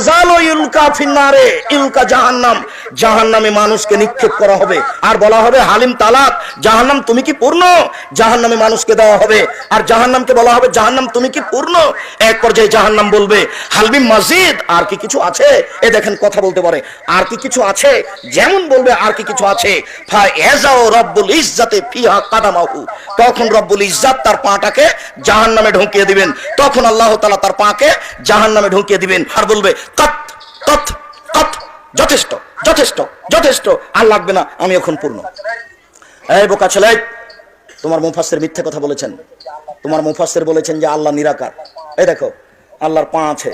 জাহান্নাম। বলবে মসজিদ আর কি কিছু আছে? এ দেখেন, কথা বলতে পারে। আর কি কিছু আছে? যেমন বলবে, আর কি কিছু আছে? তখন রব্বুল তার পাটাকে জাহান্নামে ঢুকিয়ে দিবেন। তখন আল্লাহ তার পাকে জাহান্নামে ঢুকিয়ে দিবেন। আর বলবে যথেষ্ট যথেষ্ট যথেষ্ট। আর লাগবে না, আমি এখন পূর্ণ। এই বোকা ছেলে, তোমার মুফাসসির মিথ্যে কথা বলেছেন। তোমার মুফাসসির বলেছেন যে আল্লাহ নিরাকার। এই দেখো, আল্লাহর পা আছে,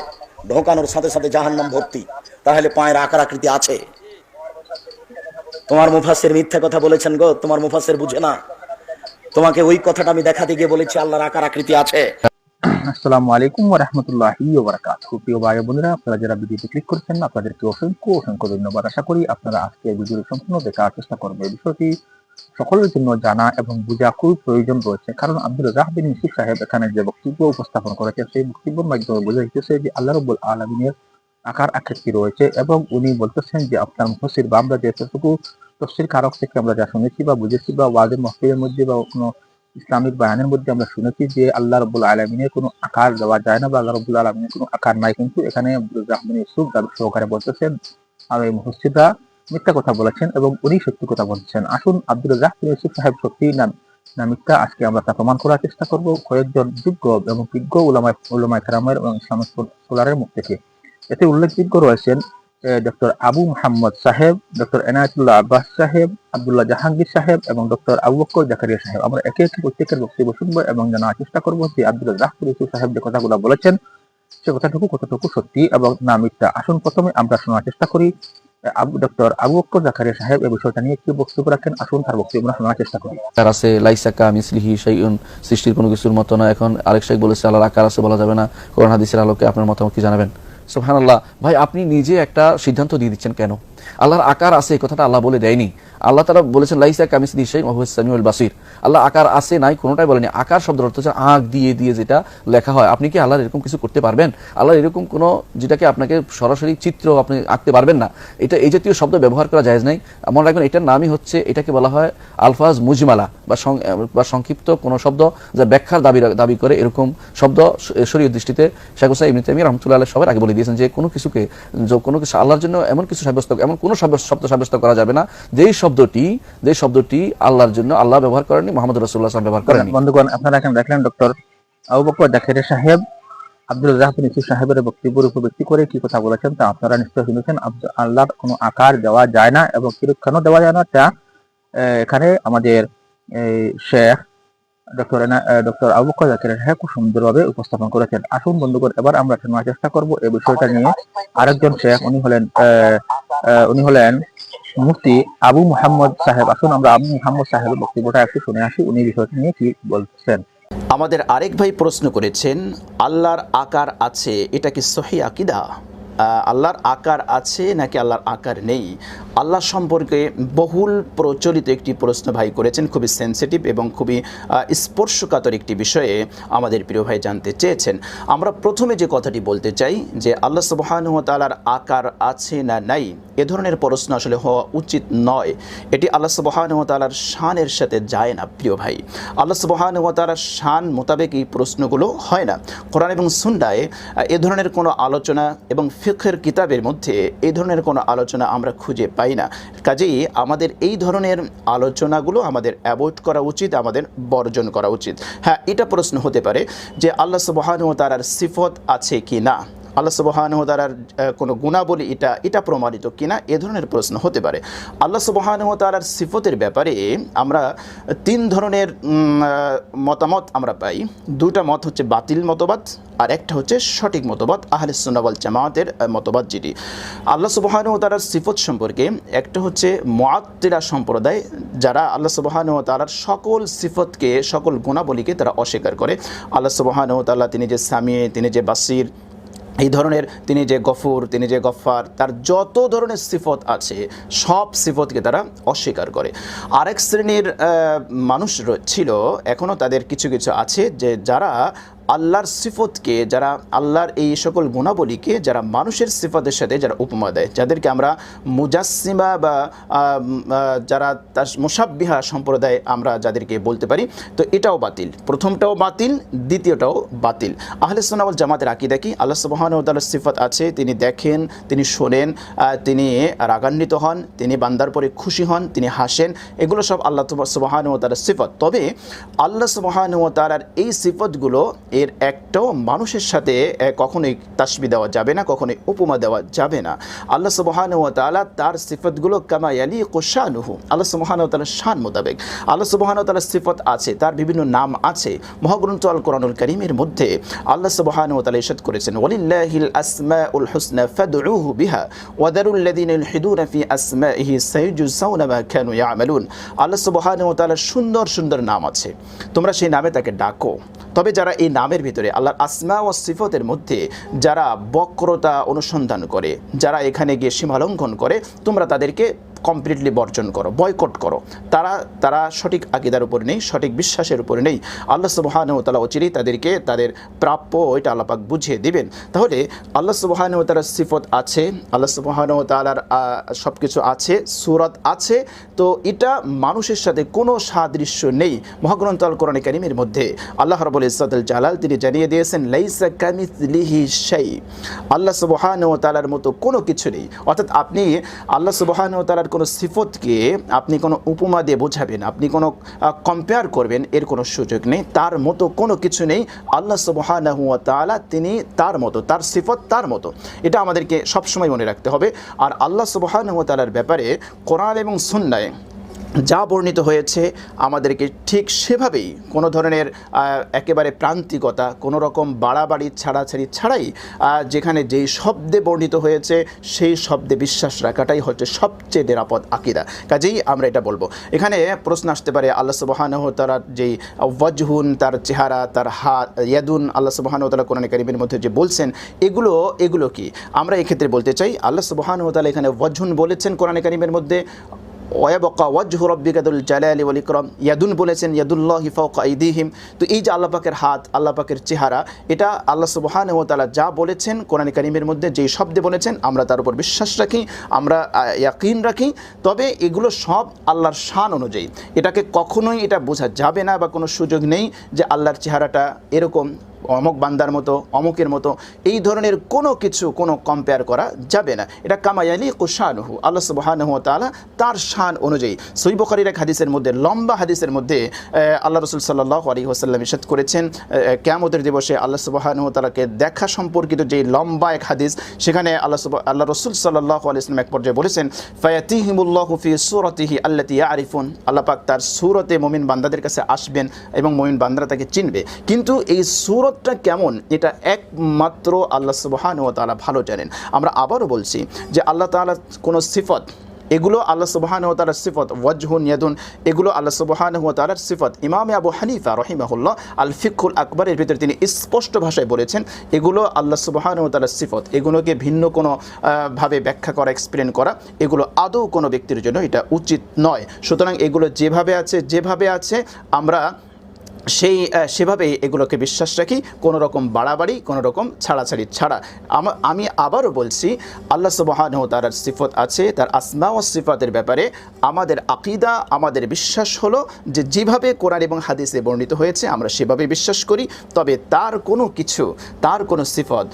ঢোকানোর সাথে সাথে জাহান্নাম ভর্তি। তাহলে পায়ের আকার আকৃতি আছে। তোমার মুফাসসির মিথ্যে কথা বলেছেন গো, তোমার মুফাসসির বুঝে না। তোমাকে ওই কথাটা আমি দেখাতে গিয়ে বলেছি, আল্লাহর আকার আকৃতি আছে। আসসালামু আলাইকুম রাহমাতুল্লাহি প্রিয় ভাই আপনারা যারা ভিডিওতে ক্লিক করেছেন অসংখ্য অসংখ্য ধন্যবাদ। আশা করি আপনারা আজকে এই ভিডিওটি সম্পূর্ণ দেখার চেষ্টা বিষয়টি সকলের জন্য জানা এবং বোঝা খুবই প্রয়োজন রয়েছে। কারণ আব্দুল সাহেব এখানে যে বক্তব্য উপস্থাপন করেছেন, সেই বক্তব্যের মাধ্যমে বোঝা যাচ্ছে যে আল্লাহ রব্বুল আলমিনের আকার আকৃতি রয়েছে এবং উনি বলতেছেন যে আপনার মুফসির বা আমরা যেটুকু তফসির কারক থেকে আমরা যা শুনেছি বা বুঝেছি বা ওয়াজের মহফিলের মধ্যে বা কোনো ইসলামিক বায়ানের মধ্যে আমরা শুনেছি যে আল্লাহ রব্বুল আলমিনের কোনো আকার দেওয়া যায় না বা আল্লাহ রব্বুল আলমিনের কোনো আকার নাই, কিন্তু এখানে রাহমান ইউসুফ দাবি সহকারে বলতেছেন, আর এই মুহসিদরা মিথ্যা কথা বলেছেন এবং উনি সত্যি কথা বলছেন। আসুন আব্দুল রাহমান ইউসুফ সাহেব সত্যি না না মিথ্যা, আজকে আমরা তা প্রমাণ করার চেষ্টা করব কয়েকজন যোগ্য এবং বিজ্ঞ উলামায় উলামায় কেরামের এবং ইসলামিক স্কলারের মুখ থেকে। এতে উল্লেখযোগ্য রয়েছেন ডক্টর আবু মোহাম্মদ সাহেব ডক্টর এনায়তুল্লাহ আব্বাস সাহেব আবদুল্লাহ জাহাঙ্গীর সাহেব এবং ডক্টর আবু বক্কর জাকারিয়া সাহেব আমরা একে একে প্রত্যেকের বক্তব্য শুনব এবং জানার চেষ্টা করব যে আব্দুল রাহপুর ইউসুফ সাহেব যে কথাগুলো বলেছেন, সে কথাটুকু কতটুকু সত্যি এবং না মিথ্যা। আসুন প্রথমে আমরা শোনার চেষ্টা করি। ডক্টর জাকারিয়া সাহেব বিষয়টা নিয়ে বক্তব্য রাখেন? আসুন তার আমরা শোনার চেষ্টা করি। আকার আছে সৃষ্টির কোনো কিছুর এখন যাবে না। আলোকে আপনার মতামত কি জানাবেন? সুবহানাল্লাহ। ভাই, আপনি নিজে একটা সিদ্ধান্ত দিয়ে দিচ্ছেন কেন? আল্লাহর আকার আছে, এই কথাটা আল্লাহ বলে দেয়নি। আল্লাহ তারা বলেছেন, লাইসা কামিস মহুস বাসির। আল্লাহ আকার আছে, নাই কোনোটাই বলেনি। আকার শব্দের অর্থ হচ্ছে আঁক দিয়ে দিয়ে যেটা লেখা হয়। আপনি কি আল্লাহ এরকম কিছু করতে পারবেন? আল্লাহ এরকম কোনো যেটাকে আপনাকে সরাসরি চিত্র আপনি আঁকতে পারবেন না। এটা এই জাতীয় শব্দ ব্যবহার করা যায় নাই। মনে রাখবেন, এটার নামই হচ্ছে, এটাকে বলা হয় আলফাজ মুজমালা বা সংক্ষিপ্ত কোনো শব্দ যা ব্যাখ্যার দাবি দাবি করে এরকম শব্দ শরীয় দৃষ্টিতে। শেখ হোসাই ইবনে তাইমিয়া রহমতুল্লাহ সবার আগে বলে দিয়েছেন যে কোনো কিছুকে কোনো কিছু আল্লাহর জন্য এমন কিছু সাব্যস্ত, এমন কোনো শব্দ সাব্যস্ত করা যাবে না। যেই শব্দটি যে শব্দটি আল্লাহর জন্য আল্লাহ ব্যবহার করেনি মোহাম্মদ রসুল্লাহ সাল্লাম ব্যবহার করেনি বন্ধুগণ আপনারা এখানে দেখলেন ডক্টর আবু বকর জাকারিয়া সাহেব আব্দুল রাহমান ইউসুফ সাহেবের বক্তব্যের উপর ভিত্তি করে কি কথা বলেছেন তা আপনারা নিশ্চয় শুনেছেন। আল্লাহর কোনো আকার দেওয়া যায় না এবং কেন দেওয়া যায় না। তা এখানে আমাদের এই, শেখ ডক্টর ডক্টর আবু বকর জাকারিয়া সাহেব খুব সুন্দরভাবে উপস্থাপন করেছেন। আসুন বন্ধুগণ এবার আমরা শোনার চেষ্টা করব এই বিষয়টা নিয়ে। আরেকজন শেখ উনি হলেন আহ, আহ, উনি হলেন মুফতি আবু মোহাম্মদ সাহেব। আসুন আমরা আবু মোহাম্মদ সাহেবের বক্তব্যটা একটু শুনে আসি। উনি বিষয়টি নিয়ে কি বলছেন? আমাদের আরেক ভাই প্রশ্ন করেছেন, আল্লাহর আকার আছে, এটা কি সহি আকিদা? আল্লাহর আকার আছে নাকি আল্লাহর আকার নেই? আল্লাহ সম্পর্কে বহুল প্রচলিত একটি প্রশ্ন ভাই করেছেন, খুবই সেন্সিটিভ এবং খুবই স্পর্শকাতর একটি বিষয়ে আমাদের প্রিয় ভাই জানতে চেয়েছেন। আমরা প্রথমে যে কথাটি বলতে চাই যে আল্লাহ সুবহানুহ তালার আকার আছে না নাই, এ ধরনের প্রশ্ন আসলে হওয়া উচিত নয়। এটি আল্লাহ সুবহানুহ তালার শানের সাথে যায় না, প্রিয় ভাই। আল্লাহ সুবহানুহ তালার শান মোতাবেক এই প্রশ্নগুলো হয় না। কোরআন এবং সুন্ডায় এ ধরনের কোনো আলোচনা এবং ফিখের কিতাবের মধ্যে এই ধরনের কোনো আলোচনা আমরা খুঁজে পাই না। কাজেই আমাদের এই ধরনের আলোচনাগুলো আমাদের অ্যাভয়েড করা উচিত, আমাদের বর্জন করা উচিত। হ্যাঁ এটা প্রশ্ন হতে পারে যে আল্লাহ সুবহানুহ তার সিফত আছে কি না? আল্লাহ সুবহানুহ তালার কোনো গুণাবলী এটা এটা প্রমাণিত কিনা? এ ধরনের প্রশ্ন হতে পারে। আল্লাহ সুবহানুহ তালার সিফতের ব্যাপারে আমরা তিন ধরনের মতামত আমরা পাই। দুটা মত হচ্ছে বাতিল মতবাদ, আর একটা হচ্ছে সঠিক মতবাদ, আহলে সুন্নাওয়াল জামাতের মতবাদ যেটি। আল্লাহ সুবহানুহ তালার সিফত সম্পর্কে একটা হচ্ছে মুআত্তিলা সম্প্রদায়, যারা আল্লাহ সুবহানুহ তালার সকল সিফতকে, সকল গুণাবলীকে তারা অস্বীকার করে। আল্লাহ সুবহানুহ তাআলা তিনি যে সামি তিনি যে বাসির এই ধরনের তিনি যে গফুর, তিনি যে গফার তার যত ধরনের সিফত আছে, সব সিফতকে তারা অস্বীকার করে। আরেক শ্রেণির মানুষ ছিল এখনও তাদের কিছু কিছু আছে যে যারা আল্লাহর সিফতকে, যারা আল্লাহর এই সকল গুণাবলীকে, যারা মানুষের সিফতের সাথে যারা উপমা দেয়, যাদেরকে আমরা মুজাসিমা বা যারা তার মুসাব্বিহা সম্প্রদায় আমরা যাদেরকে বলতে পারি, তো এটাও বাতিল। প্রথমটাও বাতিল, দ্বিতীয়টাও বাতিল। আহলে সোনাওয়াল জামাতের আকিদা কি? আল্লাহ সুবাহান তাল্লাহ সিফত আছে, তিনি দেখেন, তিনি শোনেন তিনি রাগান্বিত হন, তিনি বান্দার পরে খুশি হন, তিনি হাসেন, এগুলো সব আল্লাহ সুবাহান ও তালার সিফত। তবে আল্লাহ সুবাহান ও তালার এই সিফতগুলো এর একটাও মানুষের সাথে কখনোই তাসবি দেওয়া যাবে না, কখনোই উপমা দেওয়া যাবে না। আল্লাহ সুবাহান ও তালা তার সিফতগুলো কামায়ালি কোশানুহু আল্লাহ সুবাহান ও তালার শান মোতাবেক। আল্লাহ সুবাহান ও তালার সিফত আছে, তার বিভিন্ন নাম আছে, মহাগ্রন্থ আল কোরআনুল করিমের মধ্যে আল্লাহ সুবাহান ও তালা ইরশাদ করেছেন, ওয়ালিল্লাহিল আসমাউল হুসনা ফাদউহু বিহা ওয়াদারুল লাযিনা ইলহিদুনা ফি আসমাইহি সাইয়ুজসাউনা মা কানু ইয়ামালুন। আল্লাহ সুবহানাহু ওয়া তাআলার সুন্দর সুন্দর নাম আছে। তোমরা সেই নামে তাকে ডাকো। তবে যারা এই নামের ভিতরে, আল্লাহর আসমা ও সিফতের মধ্যে যারা বক্রতা অনুসন্ধান করে, যারা এখানে গিয়ে সীমালঙ্ঘন করে, তোমরা তাদেরকে কমপ্লিটলি বর্জন করো বয়কট করো। তারা তারা সঠিক আকিদার উপর নেই, সঠিক বিশ্বাসের উপর নেই। আল্লাহ তালা অচিরেই তাদেরকে, তাদের প্রাপ্য ওইটা আল্লাপাক বুঝিয়ে দিবেন। তাহলে আল্লাহ সুবহান ও তালার সিফত আছে, আল্লাহ তালার সব কিছু আছে, সুরত আছে, তো এটা মানুষের সাথে কোনো সাদৃশ্য নেই। মহাগ্রন্থ আল কোরআন কারিমের মধ্যে আল্লাহ রবুল ইসাদুল জালাল তিনি জানিয়ে দিয়েছেন, লাইসা কামিসলিহি শাই। আল্লাহ সুবহান ও তালার মতো কোনো কিছু নেই। অর্থাৎ আপনি আল্লাহ সুবহান তালার কোনো সিফতকে আপনি কোনো উপমা দিয়ে বোঝাবেন, আপনি কোনো কম্পেয়ার করবেন, এর কোনো সুযোগ নেই। তার মতো কোনো কিছু নেই। আল্লাহ সুবহান ওয়া তাআলা তিনি তার মতো, তার সিফত তার মতো। এটা আমাদেরকে সবসময় মনে রাখতে হবে। আর আল্লাহ সুবহান তালার ব্যাপারে কোরআন এবং সুন্নায় যা বর্ণিত হয়েছে আমাদেরকে ঠিক সেভাবেই কোনো ধরনের একেবারে প্রান্তিকতা, কোনো রকম বাড়াবাড়ি, ছাড়াছাড়ি ছাড়াই যেখানে যেই শব্দে বর্ণিত হয়েছে সেই শব্দে বিশ্বাস রাখাটাই হচ্ছে সবচেয়ে নিরাপদ আকিদা। কাজেই আমরা এটা বলব। এখানে প্রশ্ন আসতে পারে, আল্লাহ সুবাহানহ তার যেই ওয়াজহুন, তার চেহারা, তার হাত, ইয়াদুন, আল্লাহ সুবাহানহ তালা কোরআন কারিমের মধ্যে যে বলছেন, এগুলো এগুলো কি? আমরা এক্ষেত্রে বলতে চাই, আল্লাহ সুবাহানহ তালা এখানে ওয়াজহুন বলেছেন কোরআন কারিমের মধ্যে ওয়াবকা ওয়াজহু রব্বিকাদুল জালালি ওয়াল ইকরাম। ইয়াদুন বলেছেন, ইয়াদুল্লাহি ফাওকা আইদিহিম। তো এই যে আল্লাহ পাকের হাত, আল্লাহ পাকের চেহারা, এটা আল্লাহ সুবহানাহু ওয়া তাআলা যা বলেছেন কোরআন কারীমের মধ্যে যেই শব্দে বলেছেন, আমরা তার উপর বিশ্বাস রাখি, আমরা ইয়াকিন রাখি। তবে এগুলো সব আল্লাহর শান অনুযায়ী। এটাকে কখনোই এটা বোঝা যাবে না বা কোনো সুযোগ নেই যে আল্লাহর চেহারাটা এরকম। অমুক বান্দার মতো, অমুকের মতো, এই ধরনের কোনো কিছু, কোনো কম্পেয়ার করা যাবে না। এটা কামায়ালি কুশানহু আল্লাহ সুবহানাহু তাআলা তার শান অনুযায়ী সই বখারির এক হাদিসের মধ্যে, লম্বা হাদিসের মধ্যে আল্লাহ রসুল সাল্লাহ আলী ওসাল্লাম ইসাদ করেছেন ক্যামতের দিবসে আল্লাহ সুবহানাহু ওয়া তাআলাকে দেখা সম্পর্কিত যেই লম্বা এক হাদিস, সেখানে আল্লাহ সুবাহ আল্লাহ রসুল সাল্লাহ আলী ইসলাম এক পর্যায়ে বলেছেন, ফায়াতিহিমুল্লাহ ফি সুরতিহি আল্লাতি আরিফুন আল্লাহ পাক তার সুরতে মমিন বান্দাদের কাছে আসবেন এবং মমিন বান্দারা তাকে চিনবে। কিন্তু এই সুরতটা কেমন? এটা একমাত্র আল্লাহ সুবহান ও তালা ভালো জানেন। আমরা আবারও বলছি যে আল্লাহ তাআলা কোনো সিফত, এগুলো আল্লাহ সুবহান ও তালার সিফত, ওয়াজহুন ইয়াদুন, এগুলো আল্লাহ সুবহান ও তালার সিফত। ইমামে আবু হানিফা রহিমাহুল্লাহ আল ফিকুল আকবরের ভিতরে তিনি স্পষ্ট ভাষায় বলেছেন, এগুলো আল্লাহ সুবহান ও তালার সিফত। এগুলোকে ভিন্ন কোনো ভাবে ব্যাখ্যা করা এক্সপ্লেন করা, এগুলো আদৌ কোনো ব্যক্তির জন্য এটা উচিত নয়। সুতরাং এগুলো যেভাবে আছে যেভাবে আছে, আমরা সেই সেভাবেই এগুলোকে বিশ্বাস রাখি। কোনো রকম বাড়াবাড়ি কোনো রকম ছাড়াছাড়ি ছাড়া। আমি আবারও বলছি, আল্লাহ সুবাহান তার সিফত আছে, তার আসমা ও সিফতের ব্যাপারে। আমাদের আকিদা, আমাদের বিশ্বাস হলো যে, যেভাবে কোরআন এবং হাদিসে বর্ণিত হয়েছে, আমরা সেভাবে বিশ্বাস করি। তবে তার কোনো কিছু, তার কোনো সিফত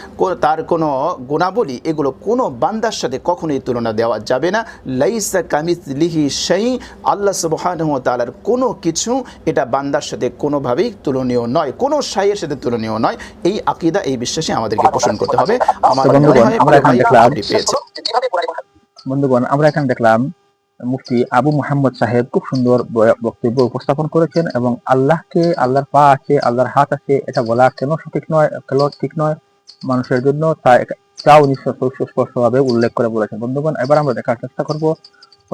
তার কোনো গুণাবলী, এগুলো কোনো বান্দার সাথে কখনোই তুলনা দেওয়া যাবে না। লাইসা কামিস লিহি সেই আল্লাহ সুবহান তালার কোনো কিছু, এটা বান্দার সাথে কোনোভাবেই তুলনীয় নয়। কোনো সাইয়ের সাথে তুলনীয় নয়। এই আকিদা এই বিশ্বাসে আমাদেরকে পোষণ করতে হবে। আমার বন্ধুগণ, আমরা এখন দেখলাম- বন্ধুগণ আমরা এখানে দেখলাম মুফতি আবু মোহাম্মদ সাহেব খুব সুন্দর বক্তব্য উপস্থাপন করেছেন এবং আল্লাহকে আল্লাহর পা আছে আল্লাহর হাত আছে এটা বলা কেন সঠিক নয় কেন ঠিক নয় মানুষের জন্য তা তাও সুস্পষ্টভাবে উল্লেখ করে বলেছেন। বন্ধুগণ এবার আমরা দেখার চেষ্টা করব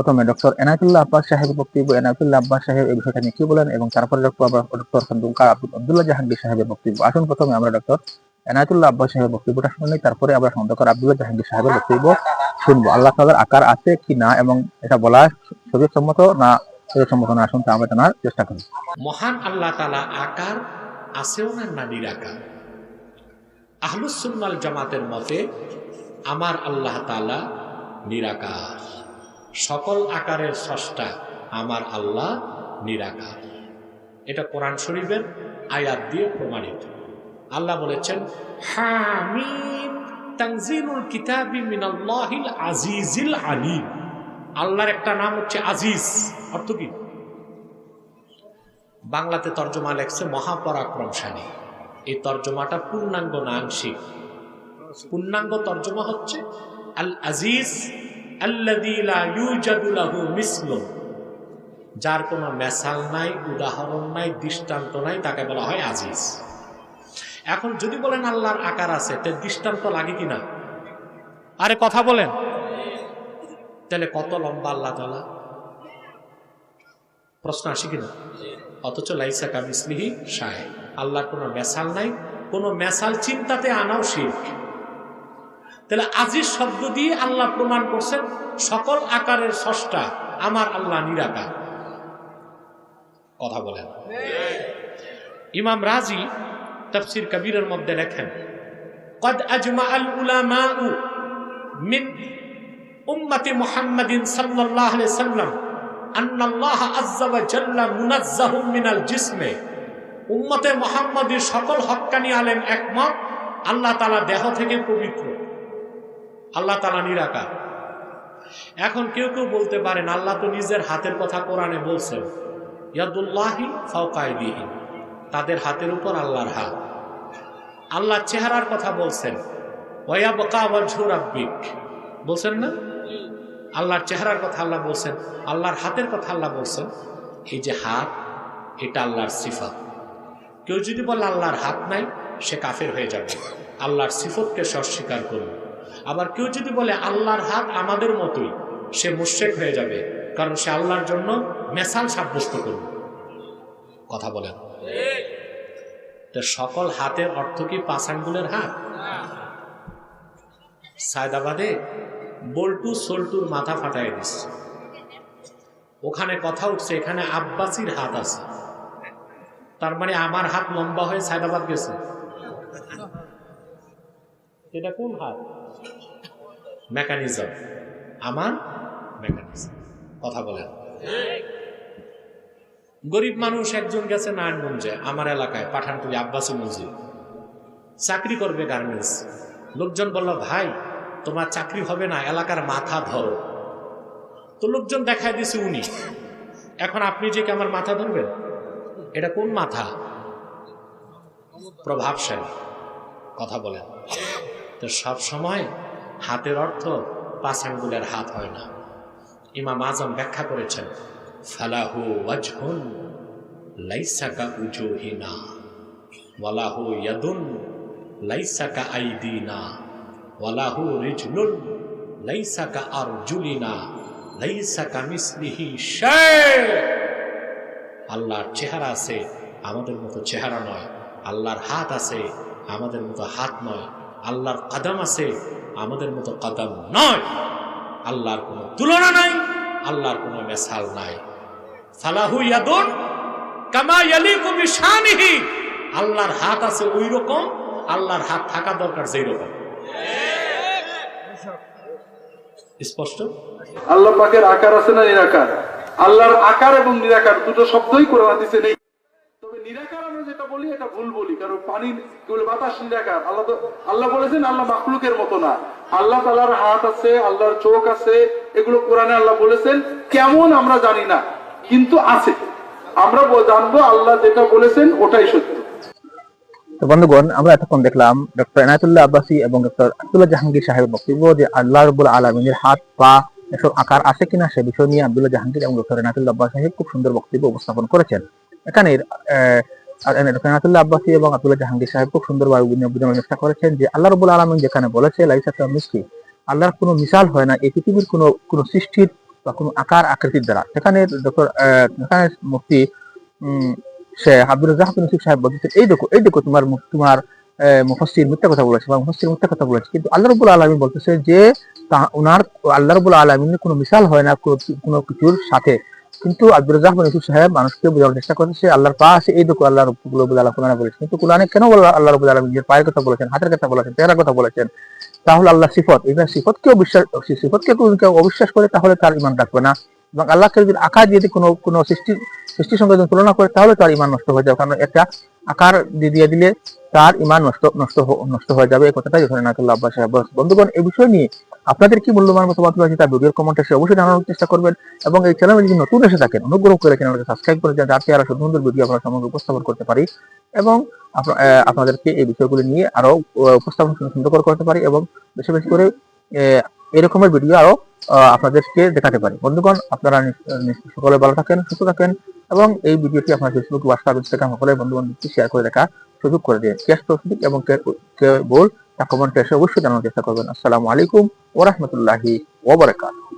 প্রথমে ডক্টর এনায়তুল্লাহ আব্বাস সাহেবের বক্তব্য, এনায়তুল্লাহ আব্বাস সাহেব এই বিষয়টা নিয়ে কি বলেন এবং তারপরে ডক্টর ডক্টর খন্দকার আব্দুল- আব্দুল্লাহ জাহাঙ্গীর সাহেবের বক্তব্য। আসুন প্রথমে আমরা ডক্টর এনায়তুল্লাহ আব্বাস সাহেবের বক্তব্যটা শুনে তারপরে আমরা খন্দকার আব্দুল্লাহ জাহাঙ্গীর সাহেবের বক্তব্য শুনব। আল্লাহ তাআলার আকার আছে কি না এবং এটা বলা শরীর সম্মত না শরীর সম্মত না আসুন আমরা জানার চেষ্টা করি। মহান আল্লাহ তালা আকার আছেও না না নিরাকার আহলুসুন্নাল জামাতের মতে আমার আল্লাহ তালা নিরাকার। সকল আকারের স্রষ্টা আমার আল্লাহ নিরাকার। এটা কোরআন শরীফের আয়াত দিয়ে প্রমাণিত। আল্লাহ বলেছেন, হামিম তানজিলুল কিতাবি মিনাল্লাহিল আজিজিল আলিম। আল্লাহর একটা নাম হচ্ছে আজিজ। অর্থ কি? বাংলাতে তর্জমা লেখছে মহাপরাক্রমশালী। এই তর্জমাটা পূর্ণাঙ্গ না আংশিক পূর্ণাঙ্গ তর্জমা হচ্ছে আল আজিজ যার কোনো মেসাল নাই, উদাহরণ নাই, দৃষ্টান্ত নাই, তাকে বলা হয় আজিজ। এখন যদি বলেন আল্লাহর আকার আছে, তে দৃষ্টান্ত লাগে কিনা? আরে কথা বলেন। তাহলে কত লম্বা আল্লাহ তালা প্রশ্ন আসি কিনা? অথচ লাইসা কামিসলিহি সাহেব আল্লাহর কোনো মেসাল নাই, কোনো মেসাল চিন্তাতে আনাও শিখ তাহলে আজিজ শব্দ দিয়ে আল্লাহ প্রমাণ করছেন সকল আকারের স্রষ্টা আমার আল্লাহ নিরাকার কথা বলেন ইমাম রাজি তফসির কবিরের মধ্যে লেখেন قد أجمع العلماء من أمة محمد صلى الله عليه وسلم أن الله عز وجل منزه من الجسم উম্মতে মোহাম্মদের সকল হক্কানি আলেম একমত আল্লাহ তালা দেহ থেকে পবিত্র আল্লাহ তালা নিরাকার। এখন কেউ কেউ বলতে পারেন, আল্লাহ তো নিজের হাতের কথা কোরআনে বলছেন, ইয়াদুল্লাহি ফাউকাইদিহি তাদের হাতের উপর আল্লাহর হাত। আল্লাহ চেহারার কথা বলছেন ওয়া বকা বলছেন না? আল্লাহর চেহারার কথা আল্লাহ বলছেন, আল্লাহর হাতের কথা আল্লাহ বলছেন। এই যে হাত, এটা আল্লাহর সিফাত। কেউ যদি বলে, আল্লাহর হাত নাই, সে কাফের হয়ে যাবে। আল্লাহর সিফতকে সে করবে। আবার কেউ যদি বলে, আল্লাহর হাত আমাদের মতোই, সে মুশেক হয়ে যাবে, কারণ সে আল্লাহর জন্য মেসাল সাব্যস্ত করবে। কথা বলেন। সকল হাতের অর্থ কি পাঁচ আঙ্গুলের হাত? সায়দাবাদে বল্টু সোল্টুর মাথা ফাটাই দিচ্ছে ওখানে কথা উঠছে, এখানে আব্বাসির হাত আছে। তার মানে আমার হাত লম্বা হয়ে সায়দাবাদ গেছে। এটা কোন হাত? মেকানিজম আমার মেকানিজম কথা বলেন। গরিব মানুষ একজন গেছে নারায়ণগঞ্জে, আমার এলাকায় পাঠানটুলি আব্বাসী মসজিদ। চাকরি করবে গার্মেন্টস লোকজন বলল, ভাই, তোমার চাকরি হবে না, এলাকার মাথা ধরো। তো লোকজন দেখায় দিছে উনি। এখন আপনি যে কি আমার মাথা ধরবেন? এটা কোন মাথা? প্রভাবশালী। কথা বলেন। তো সব সময় হাতের অর্থ পাঁচ আঙ্গুলের হাত হয় না। ইমাম আজম ব্যাখ্যা করেছেন, ফালাহু ওয়াজহুন লাইসাকা উজুহিনা ওয়ালাহু ইয়াদুন লাইসাকা আইদিনা ওয়ালাহু রিজলুন লাইসাকা আরজুলিনা লাইসাকা মিসলিহি শাই। আল্লাহর চেহারা আছে আমাদের মতো চেহারা নয়, আল্লাহর হাত আছে আমাদের মতো হাত নয়। আল্লাহর কাদাম আছে, আমাদের মতো কাদাম নয়। আল্লাহর কোনো তুলনা নাই, আল্লাহর কোনো মেসাল নাই। সালাহু ইয়াদুন কামা ইয়ালিকু আল্লাহর হাত আছে ওই রকম আল্লাহর হাত থাকা দরকার যেই রকম স্পষ্ট? আল্লাহ পাকের আকার আছে না নিরাকার? আল্লাহর আকার এবং নিরাকার দুটো শব্দই কোরআন হাদিসে নেই তবে নিরাকার আমরা যেটা বলি, এটা ভুল বলি, কারণ পানি কি বলে বাতাস নিরাকার। আল্লাহ তো আল্লাহ বলেছেন, আল্লাহ মাখলুকের মতো না। আল্লাহ তালার হাত আছে, আল্লাহর চোখ আছে, এগুলো কোরআনে আল্লাহ বলেছেন, কেমন আমরা জানি না, কিন্তু আছে। আমরা জানব, আল্লাহ যেটা বলেছেন, ওটাই সত্য। তো বন্ধুগণ, আমরা এতক্ষণ দেখলাম ডক্টর এনায়তুল্লাহ আব্বাসী এবং ডক্টর আব্দুল্লাহ জাহাঙ্গীর সাহেবের বক্তব্য যে আল্লাহ রবুল আলমিনের হাত, পা, এসব আকার আছে কিনা সে বিষয় নিয়ে আব্দুল্লাহ জাহাঙ্গীর এবং ডক্টর এনায়তুল্লাহ আব্বাস সাহেব খুব সুন্দর বক্তব্য উপস্থাপন করেছেন। এখানে এনায়তুল্লাহ আব্বাসী এবং আব্দুল্লাহ জাহাঙ্গীর সাহেব খুব সুন্দরভাবে চেষ্টা করেছেন যে আল্লাহ রবুল যেখানে বলেছে আল্লাহর কোনো মিসাল হয় না, এই পৃথিবীর কোনো কোনো সৃষ্টির বা কোনো আকার আকৃতির দ্বারা। সেখানে ডক্টর এখানে মুফতি আব্দুল ইউসুফ সাহেব বলতেছেন এই দেখো এই দেখো তোমার তোমার মুফসির মিথ্যা কথা বলেছে বা মুফসির মিথ্যা কথা বলেছে। কিন্তু আল্লাহ রবুল আলমিন বলতেছে যে তা- ওনার আল্লাহ রবুল আলমিনের কোনো মিশাল হয় না কোনো কিছুর সাথে। কিন্তু আব্দুল বিন ইউসুফ সাহেব, মানুষকে বোঝানোর চেষ্টা করেছে সে আল্লাহর পা আছে এই দেখো আল্লাহ রব্বুল আল্লাহ কোরআনে বলেছেন। কিন্তু কোরআনে কেন আল্লাহ রব্বুল আলম নিজের পায়ের কথা বলেছেন, হাতের কথা বলেছেন, চেহারার কথা বলেছেন? তাহলে আল্লাহ সিফত এটা সিফতকে অবিশ্বাস সিফতকে কেউ অবিশ্বাস করে, তাহলে তার ইমান রাখবে না। এবং আল্লাহকে যদি আকার যদি কোনো কোনো সৃষ্টি, সৃষ্টির সঙ্গে যদি তুলনা করে, তাহলে তার ইমান নষ্ট হয়ে যাবে। কারণ একটা আকার দিয়ে দিয়ে দিলে তার ইমান নষ্ট নষ্ট নষ্ট হয়ে যাবে। এই কথাটাই ওখানে নাকুল্লাহ আব্বাস সাহেব। বন্ধুগণ, এই বিষয় নিয়ে আপনাদের কি মূল্যবান মতামত রয়েছে তার ভিডিওর কমেন্টে সে অবশ্যই জানানোর চেষ্টা করবেন। এবং এই চ্যানেলে যদি নতুন এসে থাকেন, অনুগ্রহ করে চ্যানেলকে সাবস্ক্রাইব করে দেন, যাতে আরও সুন্দর ভিডিও আপনার সামনে উপস্থাপন করতে পারি। এবং আপনাদেরকে এই বিষয়গুলি নিয়ে আরও উপস্থাপন সুন্দর সুন্দর করে করতে পারি এবং বেশি বেশি করে এরকমের ভিডিও আরও আপনাদেরকে দেখাতে পারি। বন্ধুগণ, আপনারা সকলে ভালো থাকেন, সুস্থ থাকেন। এবং এই ভিডিওটি আপনার ফেসবুক হোয়াটসঅ্যাপ ইনস্টাগ্রাম সকলে বন্ধু বান্ধবকে শেয়ার করে দেখা। সুযোগ করে দিয়ে কেস প্রস্তুতি এবং বল তা অবশ্যই জানানোর চেষ্টা করবেন। আসসালামু আলাইকুম ওরহমতুল্লাহি ওবরাকাতুহু